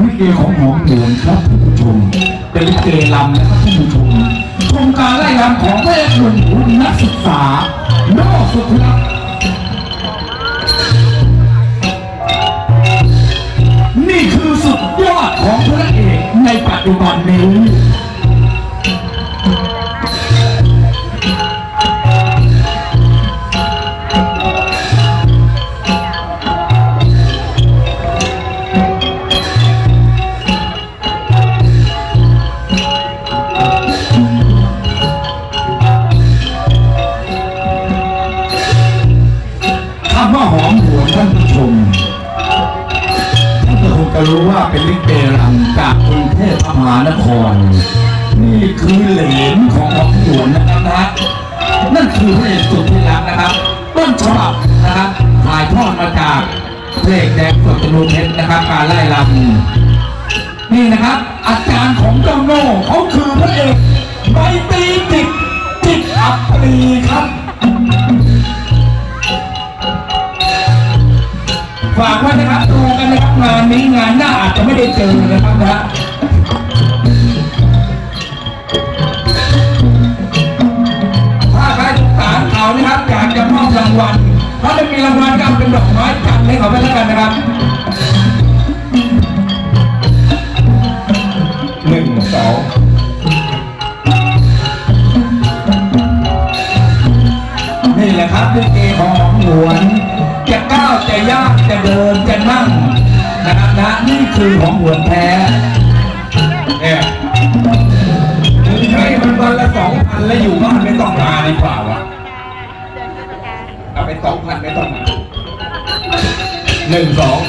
ลิเกของหอมหลวงครับท่านผู้ชมเป็นลิเกลำนะครับท่านผู้ชมชมการไล่ลำของแม่หนุ่มหุ่นนักศึกษานอกสุดรักนี่คือสุดยอดของพระเอกในปัจจุบันนี้ จะรู้ว่าเป็นลิเกรังจากกรุงเทพมหานคร นี่คือเหลนของหอมหวนนะครับนะนั่นคือพระเอกสุดที่รักนะครับ ต้นฉบับนะครับถ่ายทอดมาจากเพลงแดงสดจนูเพชรนะครับ การไล่ลำนี่นะครับ อาจารย์ของเจ้าโน่เขาคือพระเอกใบตีจิตจิตอัปรีครับฝากไว้นะครับ นะครับงานนี้งานหน้าอาจจะไม่ได้เจอนะครับนะถ้าใครสงสารเขานะครับอยากจะมอบรางวัลถ้าไม่มีรางวัลก็เอาเป็นดอกไม้จัดให้เขาไปแล้วกันนะครับหนึ่งสองนี่แหละครับลิเกหอมหวน นี่คือของหวนแท้เนี่ยใช้มันวันละสองพันแล้วอยู่บ้านไม่ต้องมาดีกว่าวะเอาไปสองพันไม่ต้องมาหนึ่งสอง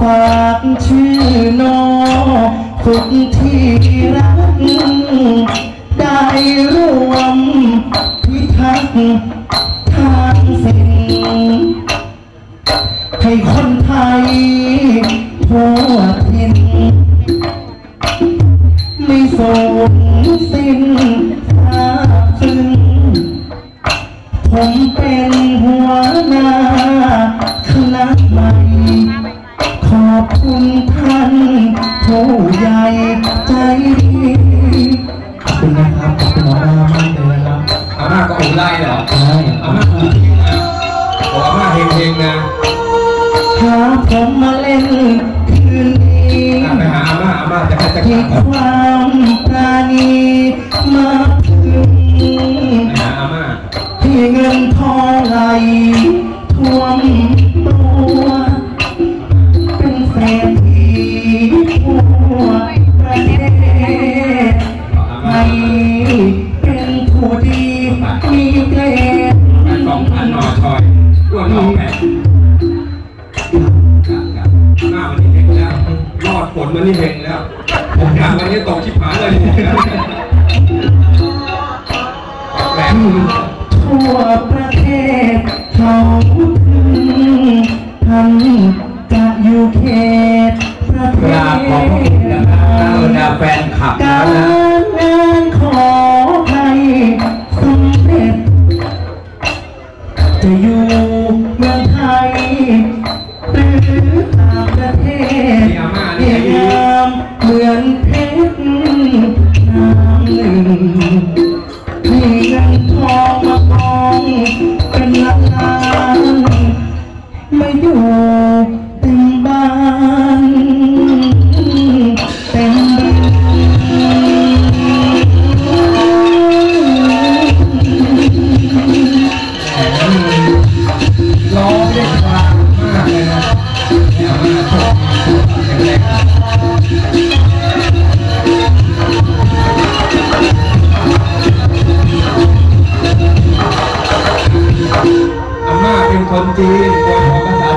ฝากชื่อน้องคนที่ คืนนี้อะไปหาอาม่าอาม่าจะให้จะกที่ลับความปราณีมา ทั่วประเทศเขาถึงท่านจะอยู่เขตประเทกราบขอบพระคุณนะครับบรรดาแฟนคลับกานะรงานขอให้สำเร็จ จะอยู่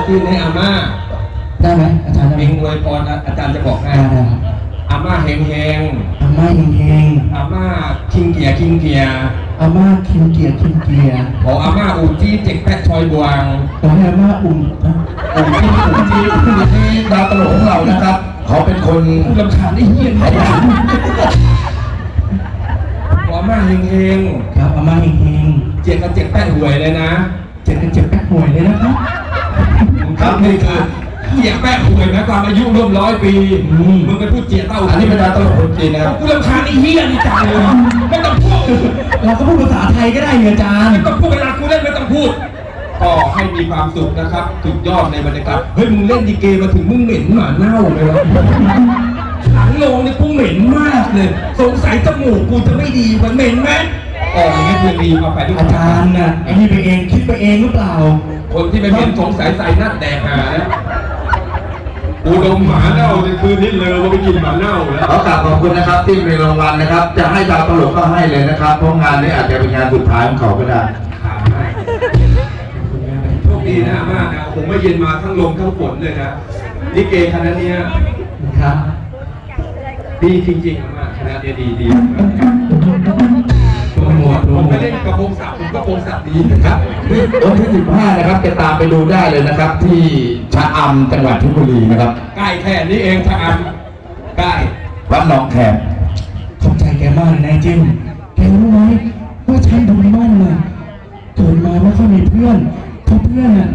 ขึ้นให้อาม่าได้ไหมอาจารย์ได้ไหเอมงอวยพรอาจารย์จะบอกให้ได้ได้ครับอาม่าเฮงเฮงอาม่าเฮงๆอาม่าคิงเกียร์คิงเกียร์ๆอาม่าคิมเกียร์คิมเกียร์ขออาม่าอูจี้เจ็กแปะชอยบวงขอให้อาม่าอุ่มอะผมที่ผมที่ที่ดาวตลกของเรานะครับ เขาเป็นคนผู้ลำคาญไอ้เหี้ยไหนขออาม่าเฮงเฮงครับอาม่าเฮงๆเจ็กกับเจ็กแปะหวยเลยนะๆเจ็บกันเจ็บแป๊กหวยเลยนะครับครับนี่คือเจียแปะหวยนะความอายุร่วมร้อยปีมึงเป็นผู้เจียเต้าอันนี้เป็นดาวตลกคนจีนนะครับกูรำคาญไอ้เหี้ยนี่จังเลยไม่ต้องพูดเราก็พูดภาษาไทยก็ได้เหรอจารย์ไม่ต้องพูดเวลากูเล่นไม่ต้องพูดก็ให้มีความสุขนะครับสุดยอดในบรรยากาศเฮ้ยมึงเล่นดีเกมาถึงมึงเหม็นหมาเน่าเลยวะหลังโรงนี่กูเหม็นมากเลย สงสัยจมูกกูจะไม่ดีมันเหม็นไหม อ๋ออย่างนี้คือดีเอาไปดีกอาว่าจารย์น่ะไอ้นี่ไปเองคิดไปเองหรือเปล่า คนที่ไม่เหม็นสงสัยใส่หน้าแดกหานะกูดมหมาเน่าในคืนนี้เลยว่าไปกินหมาเน่าแล้วขอกราบขอบคุณนะครับที่มีรางวัลนะครับ จะให้ดาวตลกก็ให้เลยนะครับเพราะงานนี้อาจจะเป็นงานสุดท้ายของเขาก็ได้ถามให้โชคดีนะมากนะผมไม่เย็นมาทั้งลมทั้งฝนเลยนะลิเกคณะเนี้ยครับดีจริงๆอะมากคณะเนี้ยดีดีโปร โปรงสับดีนะครับวันที่ 15 นะครับจะตามไปดูได้เลยนะครับ ที่ชะอำจังหวัดเพชรบุรีนะครับใกล้แค่นี้เองทางใกล้วัดหนองแขมขอบใจแกมากเลยนายจิ้มแกรู้ไหมว่าฉันดูมั่นน่ะเกิดมาไม่ค่อยมีเพื่อนเพราะเพื่อนน่ะ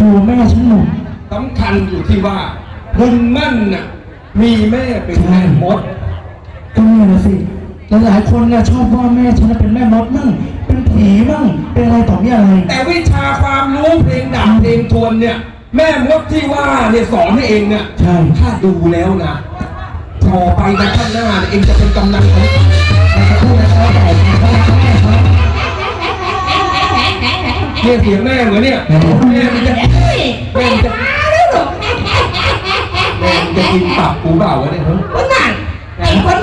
กลัวแม่ฉันหมดสำคัญอยู่ที่ว่าคุณมั่นน่ะมีแม่เป็นแม่มดก็เนี่ยนะสิ หลายๆคนน่ะชอบว่าแม่ฉันน่ะเป็นแม่มดมั่งเป็นผีมั่งเป็นอะไรต่อมีอะไร แต่วิชาความรู้เพลงดับเพลงทวนเนี่ย แม่มดที่ว่าเนี่ยสอนให้เองเนี่ยใช่ถ้าดูแล้วนะต่อไปในข้างหน้าเนี่ยเองจะเป็นกำนันของจะพูดอะไรก็ได้แต่เขารักแม่เขาเนี่ยเสียงแม่เหมือนเนี่ยแม่มันจะแม่มันจะแม่มันจะกินตับกูเปล่าวะเนี่ยเฮ้ยคนนั้นไอ้คน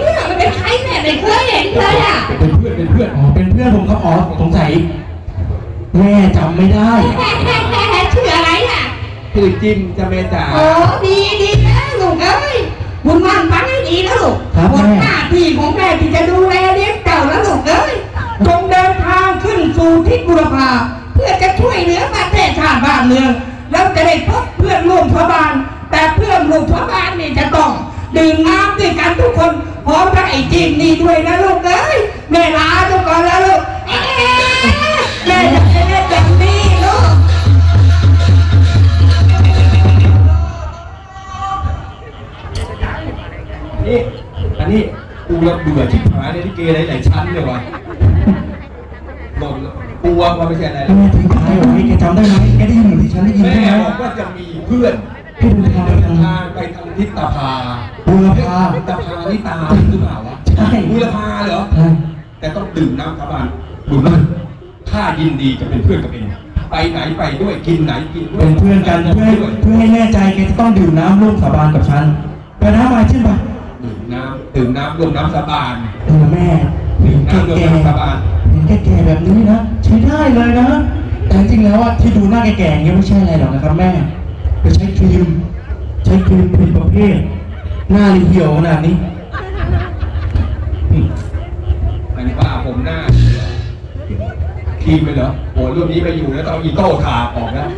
ยเห็นเลยอะเป็นเพื่อนเป็นเพื่อนอ๋อเป็นเพื่อนผมครับอ๋อสงสัยแม่จำไม่ได้ชื่ออะไรอะชื่อจิ้มจะแม่จ๋าโอ้ดีดีนะลูกเอ้ยบุญมันฟังให้ดีนะลูกครับหมดแม่ หน้าที่ของแม่ที่จะดูแลเลี้ยงเจ้าแล้วลูกเอ้ยจงเดินทางขึ้นสู่ทิศบุรพาเพื่อจะช่วยเหลือประเทศชาติบ้านเมืองแล้วจะได้พบเพื่อนร่วมพบาลแต่เพื่อนร่วมพบาลนี่จะต้องดื่มน้ำด้วยกันทุกคน พร้อมทั้งไอ้จิมนี่ด้วยนะลูกเอ้ยแม่ลาทุกคนแล้วลูกเอ๊ะแม่จะได้เล่นแบบนี้ลูกนี่อันนี้กูระเบื่อที่ผายในลิเกหลายๆชั้นเลยวะหล่นกูว่ามันไม่ใช่อะไรหรอกแม่ทิ้งท้ายไว้แกจำได้ไหมแกได้ยินเหมือนที่ฉันได้ยินแม่ใช่ไหมบอกว่าจะมีเพื่อนให้ดูทางเดิไปนทางทางไปทางทิศตาพาบูรพา ทิศตาพา นี่ตาหรือเปล่าวะใช่บูรพาเหรอใช่แต่ต้องดื่มน้ำสาบานดื่มน้ำถ้ายินดีจะเป็นเพื่อนกับเอง ไปไหนไปด้วยกินไหนกินด้วยเป็นเพื่อนกันเพื่อให้เพื่อให้แน่ใจแกจะต้องดื่มน้ำร่วมสาบานกับฉันไปน้ำมาใช่ปะดื่มน้ำดื่มน้ำรวมน้ำสาบานเออแม่เห็นแกน้ำรวมแก่น้ำสาบานเห็นแกแก่แบบนี้นะใช้ได้เลยนะ แต่จริงๆแล้วอะที่ดูหน้าแกแก่อย่างเงี้ยไม่ใช่อะไรหรอกนะครับแม่ไปใช้ครีมใช้ครีมผิดประเภทหน้าเลยเหี่ยวขนาดนี้ มันบ้าผมหน้าครีมไปเหรอโอ้รุ่นนี้ไปอยู่แล้วต้องเอาอีโต้ถาออกแล้ว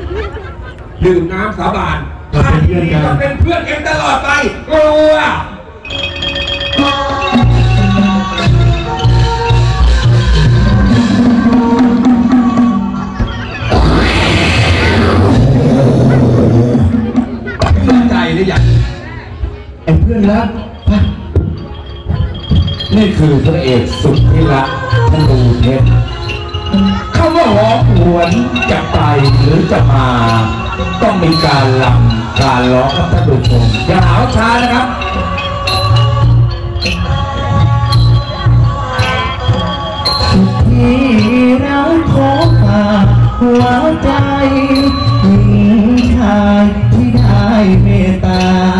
ดื่มน้ำสาบานเราเป็นเพื่อนกันจะเป็นเพื่อนกันตลอดไปกลัว นี่คือพระเอกสุดที่รักธนูเพชรคำว่าหอหวนจะไปหรือจะมา ต้องมีการลำการร้องครับท่านผู้ชมอย่าหาวช้านะครับสุดที่เราขอฝากหัวใจหญิงชายที่ได้เมตตา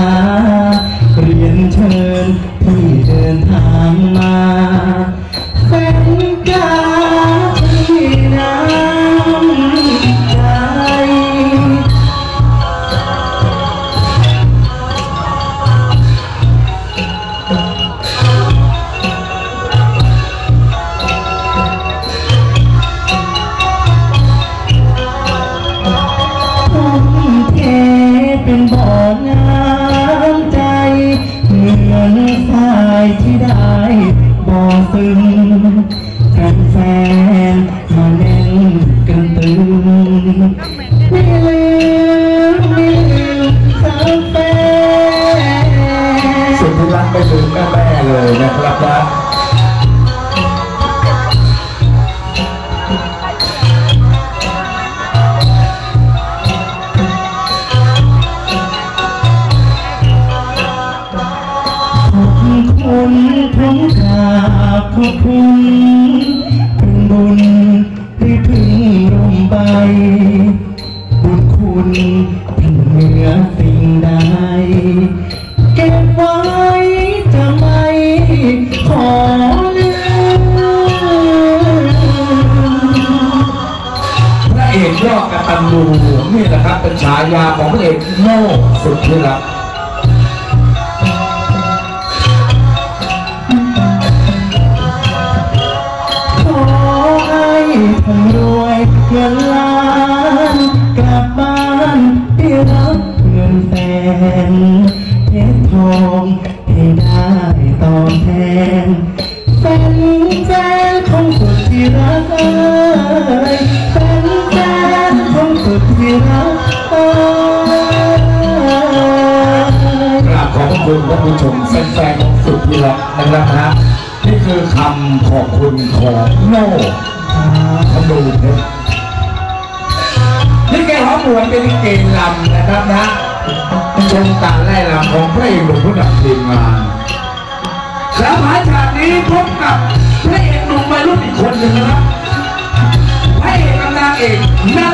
เป็นฉายาของพระเอกโน่สุดที่รักขอให้ผมรวยเงินล้าน แฟนๆของสุดที่รักนะครับนะนี่คือคำขอบคุณของโน่ขดูเพชรนี่แกร้องหวนเป็นลิเกลำนะครับนะชมการไล่ลำของพระเอกหนุ่มผู้นำทีมงานแล้วหมายฉากนี้พบกับพระเอกหนุ่มวัยรุ่นอีกคนหนึ่งนะครับพระเอกกับนางเอกนาง